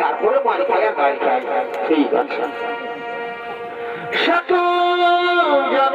তারপরে মারি আর গাড়ি খাই ঠিক আছে। শত জন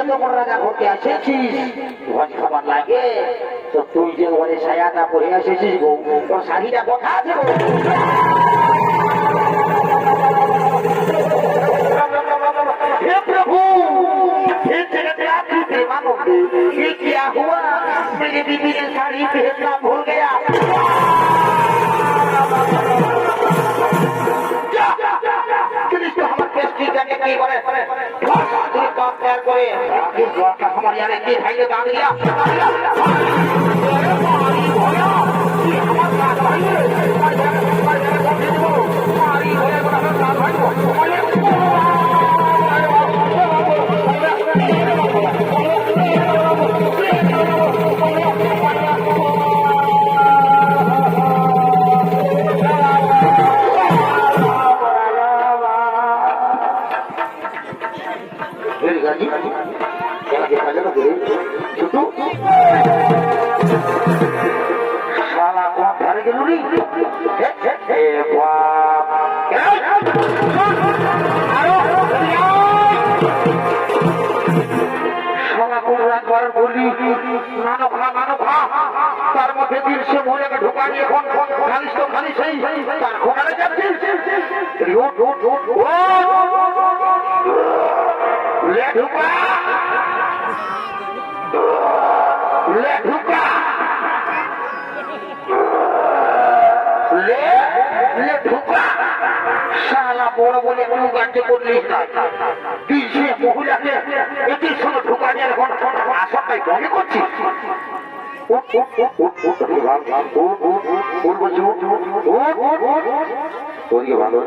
এত বড় রাজা ঘরতে আসেছিস ভোজ খাবার লাগে তো তুই যে ঘরে সায়াটা পরে এসেছিস গো তোর শাড়িটা কথা আছে গো हे प्रभु हे जगत आपकी प्रेमा मुक्ति ये क्या हुआ मेरी बीबी ने साड़ी पहनना भूल गया কি করে করে কি খাইলে দাম লে ঢুকা লে লে ঢুকা শালা বড় বলে কোনো গাছে করলি তুই সে মহিলাকে এটির সঙ্গে ঢুকা নিয়ে এখন আসনটাই গমে করছিস ভালো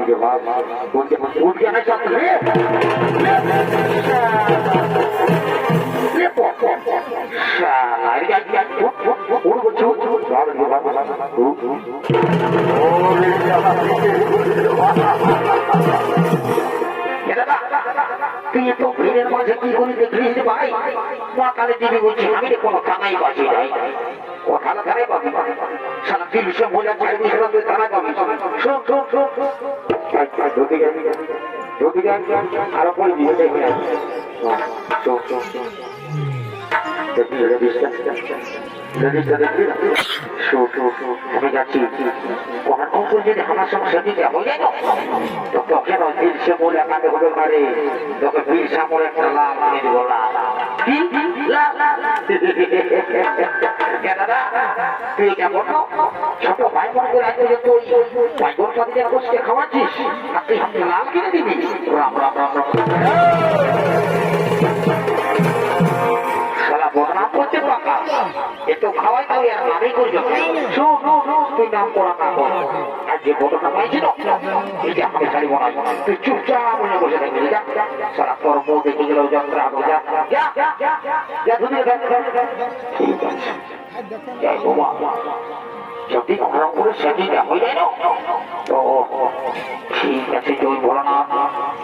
তুই তো ভিড়ের মাঝে কি করে দেখলিস রে ভাই মা কালে বলছি রে কোনো থানাই বাজি নাই ও থানা থানায় পাবি সারা দিল সে থানায় পাবি শোন শোন শোন ঢুকে যাবি আরও শোন দেখবি কোন কোন তোকে না দিল সে বলে কানে হবে মারে তোকে বীর সামর একটা দাদা তুই কেমন ছোট আর তুই আমাকে লাল কিনে দিবি। রাম রাম রাম রাম। করতে পাকা এ তো খাওয়াই তাহলে আর নামই করবে তুই নাম করা না আর যে ঘটনা পাইছিল এটা আমাকে ছাড়িব না তুই চুপচাপ মনে বসে থাকবি যা সারা তোর বউ দেখে গেলেও যাত্রা থাক ঠিক আছে যাই বোমা যদি ঘোরা করে হয়ে যায় না তো ঠিক আছে। জয় ভোলানাথ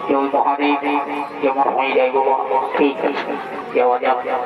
জয় মহাদেব যেমন হয়ে যায় বাবা ঠিক আছে যাওয়া যাওয়া যাওয়া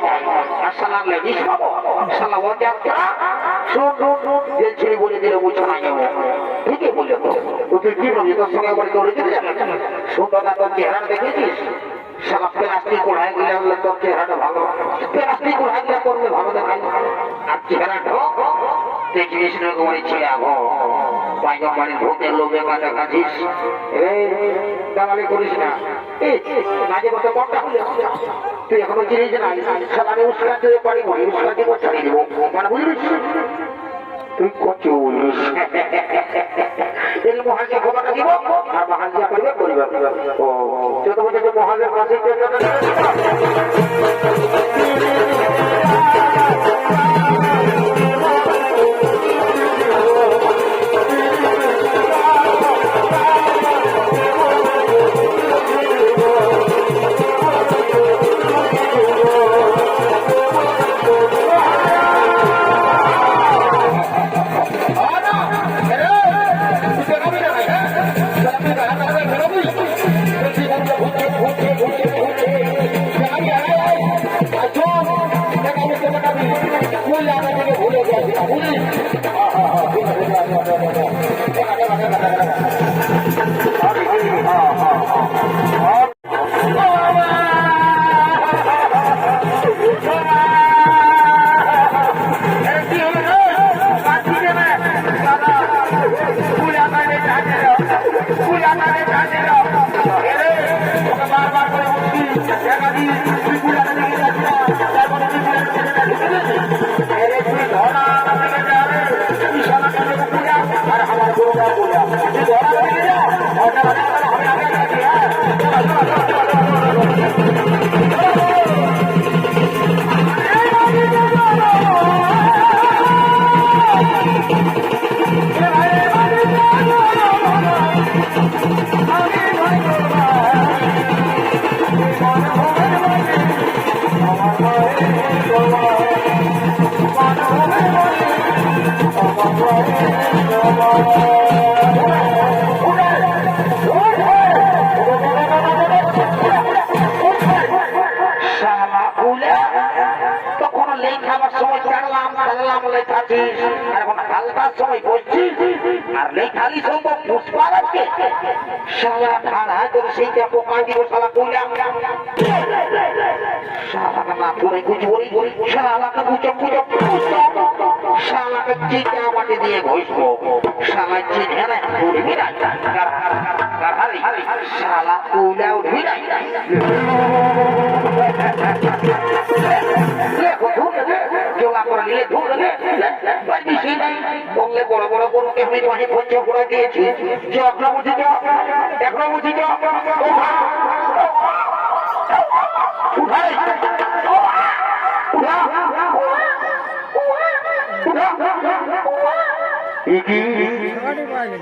গোবর পাওয়া যায় আর সালা লেডিস পাবো সালা শুন শুন শুন যে ছেলে বলে দিলে বুঝো না ঠিকই বলে তুই কি বলি তোর সঙ্গে বলে যাবে সুন্দর তোর দেখেছিস? প্লাস্টিক কোড়ায় গেলে তোর চেহারাটা ভালো। দেখায় আর দেখিস পাইকা বাড়ির ভূতের লোভে দালালি করিস না। মাঝে কটা তুই এখনও চিনিস না। সালামে উস্কা দিতে পারি বলি উস্কা দিব ছাড়িয়ে দিব মানে বুঝলিস তুই বলিস? এই মহালকে খবরটা দিব। আর মহাল যা করবে ও যত বলছে মহাজের মহালের এখন হালকার সময় বসছিস আর লেখালি সম্ভব পুষ্পার আছে শালা ধারা করে সেইটা পোকা দিব, শালা কুলা শালাকে না করে গুজ বলি বলি গুজব শালাকে চিটা মাটি দিয়ে ঘষবো, শালা চিনে না, উঠবি না। উঠবি না। ধুর বেশি নাই বললে, বড় বড় গরুকে আমি মাঝে পঞ্চ করে দিয়েছি। যে এখনও বুঝি যা এখনও বুঝি যা উঠাই উঠা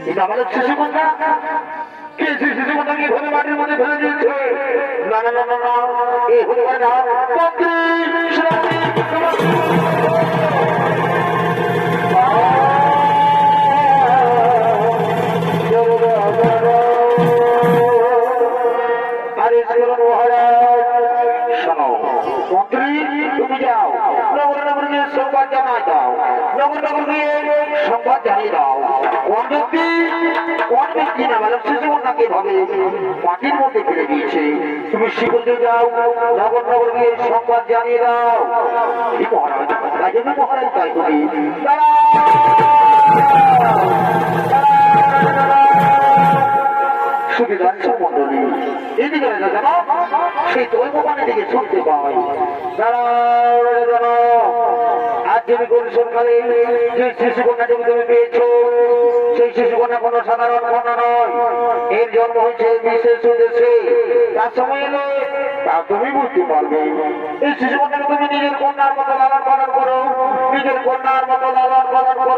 এটা আমাদের শিশু কন্যা কে শিশু কন্যাকে ঘরে মাটির মধ্যে ফেলে দিয়েছে? না না না না না। এই হতে পারে না। শোনো যাও। নগর সংবাদ জানাই দাও। নগর নগর সংবাদ জানিয়ে দাও। কোন ব্যক্তি কোন ব্যক্তি না বলে শিশু তোমাকে ভাবে? মাটির মধ্যে ফেলে দিয়েছে। তুমি শিখতে যাও, নগর নগর সংবাদ জানিয়ে দাও। মহারাজ জন্য মহারাজ তাই করি। সুবিধার মন্ডলী এদিকে সেই দৈববাণী থেকে শুনতে জানো আজ তুমি কোন সরকারে যে শিশু কন্যা তুমি তুমি পেয়েছ, সেই শিশু কন্যা কোনো সাধারণ কন্যা নয়। এর জন্ম হয়েছে বিশেষ উদ্দেশ্যে। তার সময় এলে, তা তুমি বুঝতে পারবে। এই শিশু কন্যাকে তুমি নিজের কন্যার মতো লালন পালন করো, নিজের কন্যার মতো লালন পালন করো।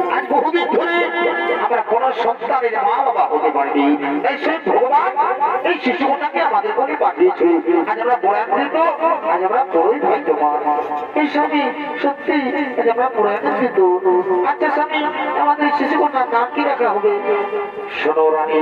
বহুদিন ধরে আমরা কোন সন্তানের মা বাবা হতে পারিনি। তাই সেই ভগবান, এই শিশুটাকে আমাদের বলে পাঠিয়েছে। আজ আমরা বয়ান্বিত আজ আমরা বড়ই ভাগ্যবান এই স্বামী, সত্যি, আজ আমরা বয়ান্বিত আচ্ছা স্বামী, আমাদের শিশুকন্যার নাম কি রাখা হবে? শোনো রানী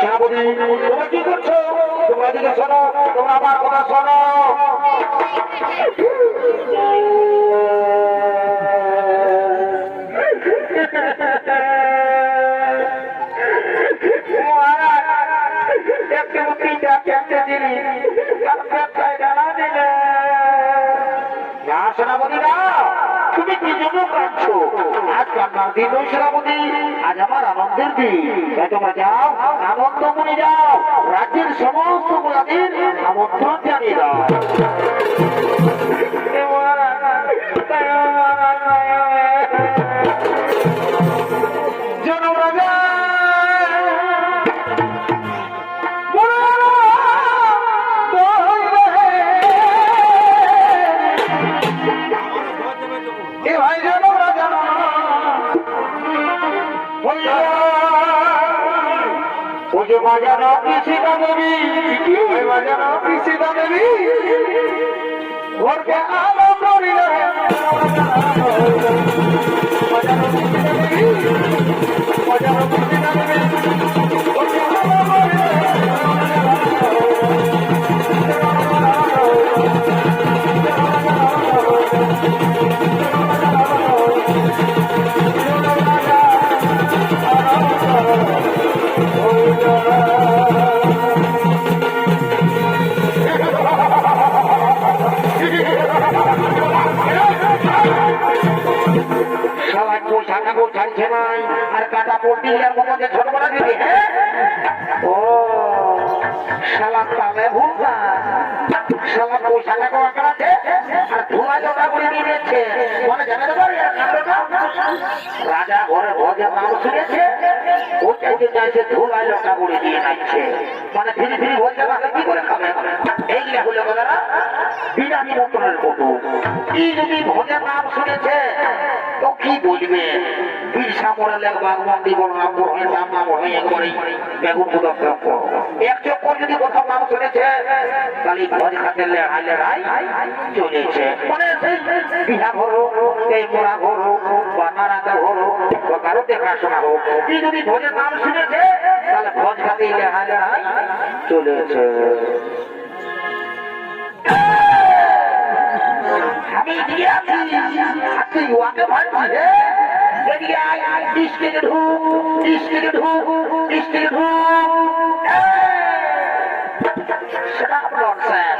সেনাপতি তোমরা কি করছ তোমরা দিকে শোনো। তোমরা আমার কথা শোনো একটু তিনটা চারটে জিনিস দিলে না তুমি কি আজ কান্নার দিন সেনাপতি, আজ আমার আনন্দ রাজ্যের সমস্ত গোলাদের আমন্ত্রণ জানিয়ে দাও। বাজানো কৃষিকা দেবী ওই বাজানো কৃষিকা দেবী ঘরকে আলো করিলে বাজানো কৃষিকা দেবী বাজানো কৃষিকা দেবী ছাড়ছে নাই আর কাটা মধ্যে ছোট বড় হ্যাঁ? ও শালা তালে ভুলতা করে দিচ্ছে মানে ঘরে ভোজে করে ভোজে কি করে যদি ভোজের নাম শুনেছে, তো কি বলবে মরে লেখবা মন্দির বড় বড় হয়ে নাম হয়ে এক চক্কর যদি কোথাও নাম শুনেছে, তাহলে ভোজ খাতে লেহাই লেহাই চলেছে। মানে সেই বিহা ঘরো এই মোড়া ঘরো বা নারাঙ্গা কারও দেখাশোনা হোক, কি যদি ভোজের নাম শুনেছে, তাহলে ভোজ খাতে লেহাই চলেছে। আমি দিয়ে আছি আর ওয়াকে ভাবছি এদিকে আয় আয় ডিস্ট্রিক্টে ঢুক ডিস্ট্রিক্টে ঢুক ডিস্ট্রিক্টে ঢুক Shut nonsense.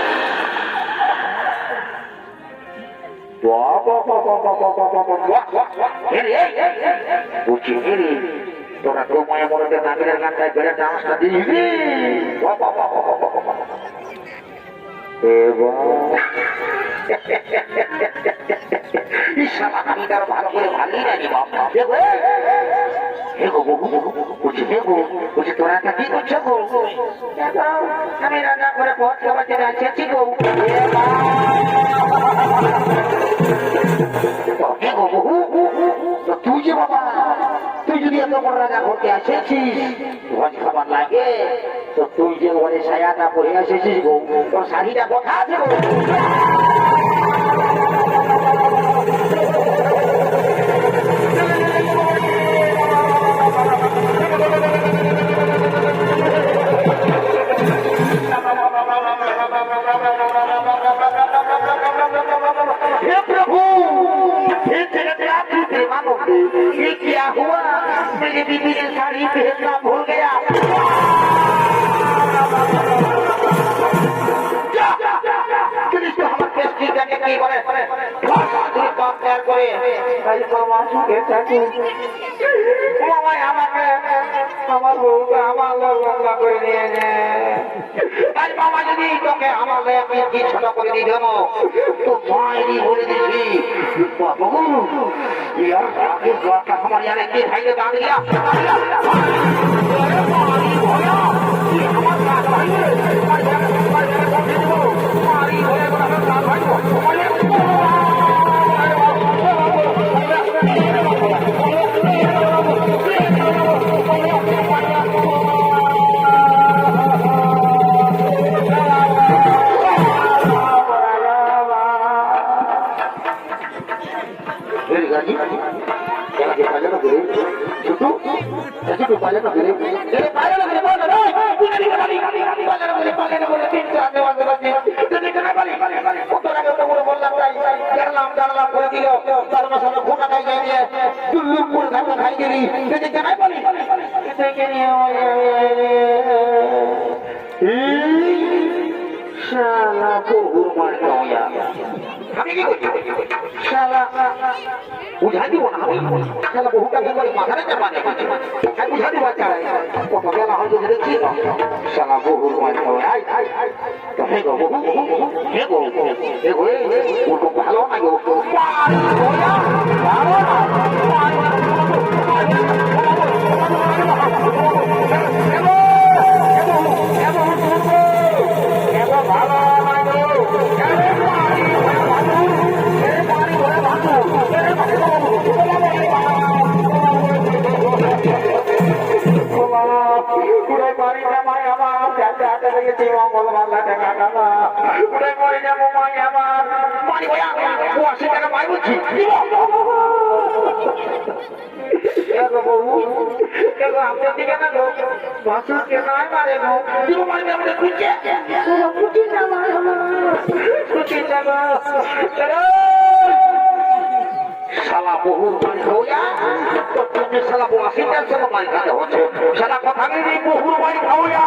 তোরা তো মনে মনে নাগের গানটায় বেড়ে ডান্সটা তার ভালো করে ভালোই জানি বাবা তোরা কি করছ গো আমি রান্না করে পথ খাবার জন্য তো তুই যে বাবা, তুই যদি এত বড় রাজা ঘরতে আসেছিস ভোজ খাবার লাগে। তো তুই যে ঘরে সায়াটা পরে এসেছিস গো শাড়িটা কথা আমার আমি ছোট করে দেবো তো মায়েরই বলে দিছি, বাবু আগে জলটা আমার ইয়ারে কি খাইলে দাঁড় দিয়া Dari দিব না শালা বহুটা কি করে মাথারে চাপা দেবে আমি বুঝাই দিব চাই কত বেলা হয়তো দেখছি শালা বহু মার নয়া আই আই আই তো হে উড়ে পারি না মাই আমার চাচা হাতে লেগেছি মঙ্গল বাংলা টাকা টাকা উড়ে মরে যাব মাই আমার মারি ভাই ও আশি টাকা মাই বলছি শালা বহুর হইয়া তো তুমি শালা বসি না শালা মারি খাতে হচ্ছে শালা কথা নেই বহুর বাড়ি হইয়া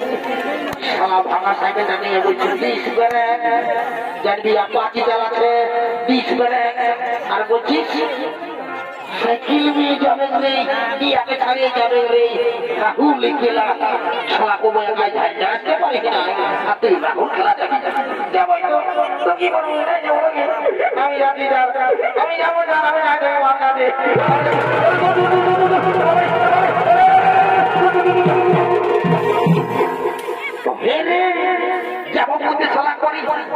শালা ভাঙা সাইকেলটা নিয়ে বলছি বিশ করে জানবি আপাচি চালাচ্ছে বিশ করে আর বলছিস সাইকেল নিয়ে যাবে রে, কি আগে ছাড়িয়ে যাবে রে? রাহুল খেলা শালা কো বয়া গায়ে ঝাড় পারি কিনা? আর তুই রাহুল খেলা যাবি যাবই তো তো কি করবি রে যাব নাকি? আমি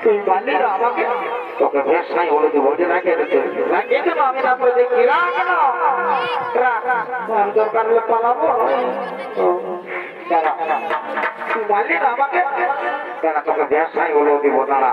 আমাকে ওকে বেশ সাই বলে দিব ওটা রাখে রাখে কেন আমি না বলে দেখি রাখ না দরকার হলে পালাবো। মালিক আমাকে কেন তোকে বেশ সাই বলে দিব দাঁড়া।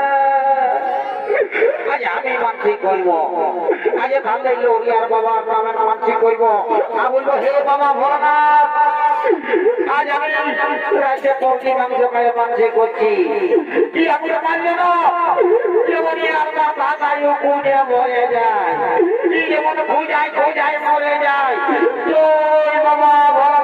আজ আমি মানসিক করব আজ ভাবলে লোরিয়ার বাবা নামে মানসিক করব? আর বলব, হে বাবা, ভোলানাথ, আজ আমি রাজ্যে পৌঁছি মাংস খায় মানসিক করছি না? যায়। মরে যায়। বাবা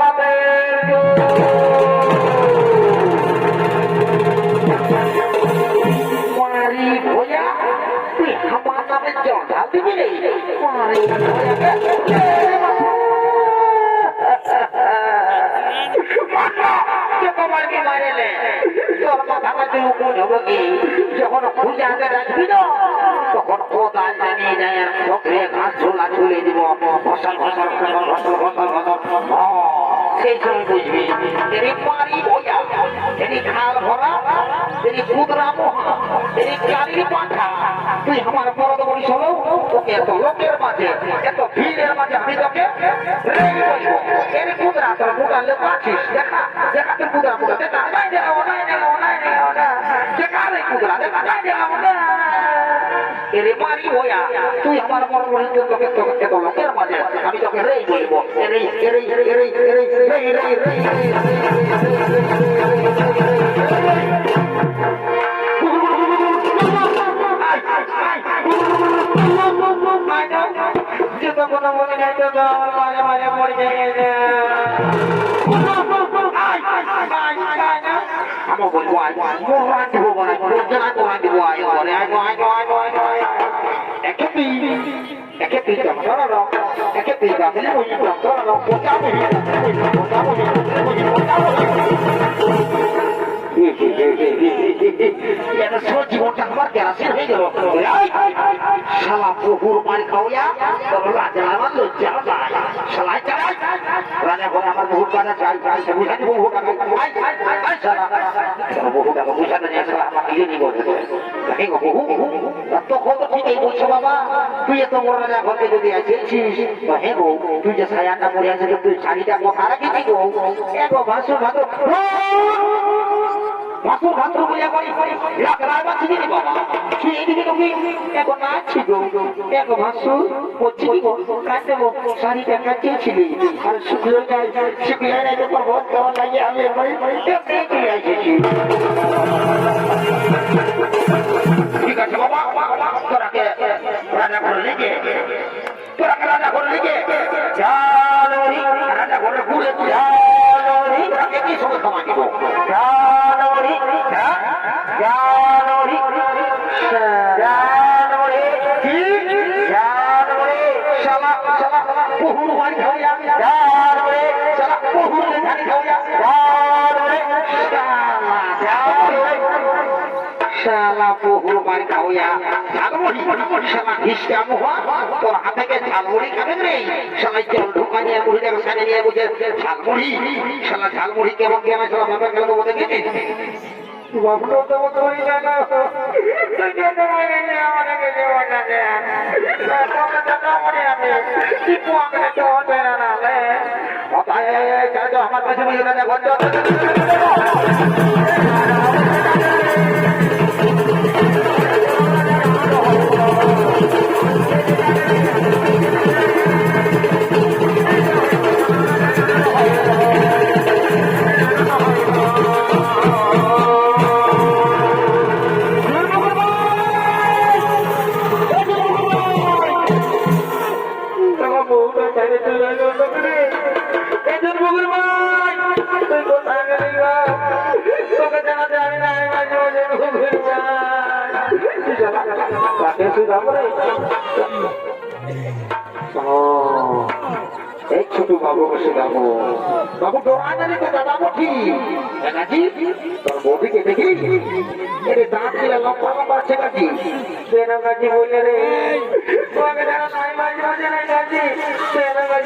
যখন পূজাতে রাখবি না তখন কোদাল জানিয়ে যায় আর চক্রে ঘাস ঝোলা ঝুলে দিব ফসল ফসল ফসল ফসল ফসল ফসল সেই সময় বুঝবি তিনি বইয়া তিনি খাল ভরা তিনি কুদরা মহা তিনি গাড়ির পাঠা তুই আমার বড় বড়ি হলো তোকে এত লোকের মাঝে, এত ভিড়ের মাঝে আমি তোকে এর কুদরা তোর মুটালে পাচ্ছিস দেখা দেখা তোর কুদরা মুটা দেখা নাই দেখা নাই দেখা নাই দেখা না দেখা রে কুদরা দেখা নাই দেখা না এরে মারি হইয়া তুই আমার বড় বড়ি তোকে তোকে এত লোকের মাঝে আমি তোকে রেই বলব এরে এরে এরে এরে এরে রেই রেই রেই যেটা কোনো মনে নাই তো মাঝে মাঝে পড়ে গেছে আমার বলব আয় আয় দিব বলে তো আয় দিব আয় বলে আয় আয় আয় আয় একে তুই একে তুই না একে তুই বলি বলি বলি বলি মাত্র কুরবান খাওয়া তবে তুই বলছো বাবা তুই এত বড় রাজা ঘরে যদি আসেছিস হে গো তুই যে ছায়াটা পরে আছিস তুই শাড়িটা কোথায় রাখেছি গো এ বাবা ঠাকুর ঠাকুর বুঝা করি এরা খেলার দিব ছুঁয়ে দিবি তুমি এক নাচ ছিল এক ভাসু বলছি কি কাটে শাড়িটা ছিলি আর শুক্রটা শুক্রিয়া নাই তোমার বহুত কেমন লাগে আমি ঠিক আছে বাবা। তোরাকে রাজা করলি কে তোরাকে রাজা করলি কে রাজা করে ঘুরে তুই একই সঙ্গে সমাজ হইয়া ঝালমুড়ি শালা ঘিসটা মোহা ঝালমুড়ি খাবেন রে। শালা কেমন ঢোকা নিয়ে মুড়ি দেখো নিয়ে বুঝে ঝালমুড়ি? শালা ঝালমুড়ি কেমন কেমন শালা বাবা গেল বলে গেছে বাবুটো তো মতো আমার কাছে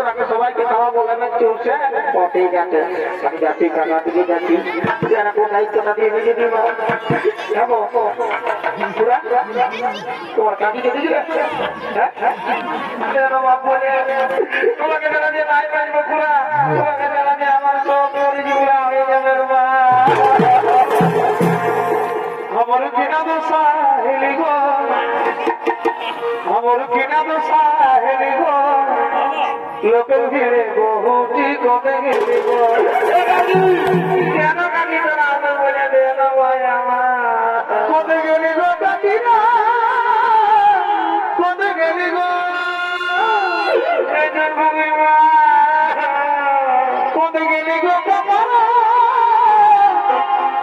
জানো তোরাকে সবাইকে খাওয়াবো লেবেন চুসে ও ঠিক আছে আমি যাচ্ছি টাকা দিয়ে যাচ্ছি। যারা কোন তোমাকে বেলা দিয়ে আমার কিনা দোষা, হেলি গো। আমার কিনা দোষা, হেলি লোকের ভিড়ে বহুটি এ কাকি, কেন কাকি তোরা আমার বলে দে আমার? কমে গেলি গো কাকি না? কমে গেলি গো? কমে গেলি গো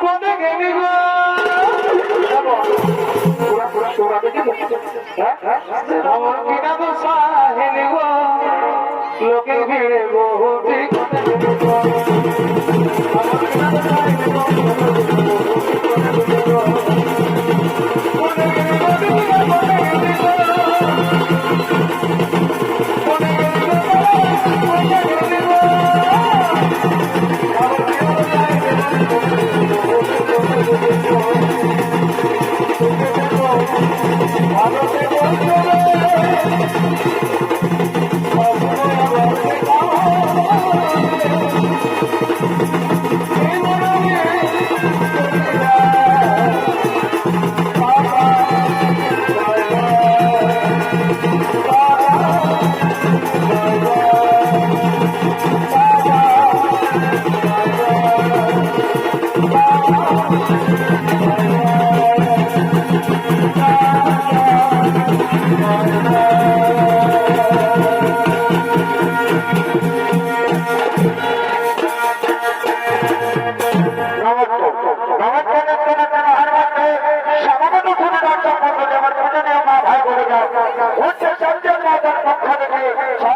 কমে গেলি গো? পুরা পুরা দেখি হ্যাঁ হ্যাঁ? আমার কিনা তো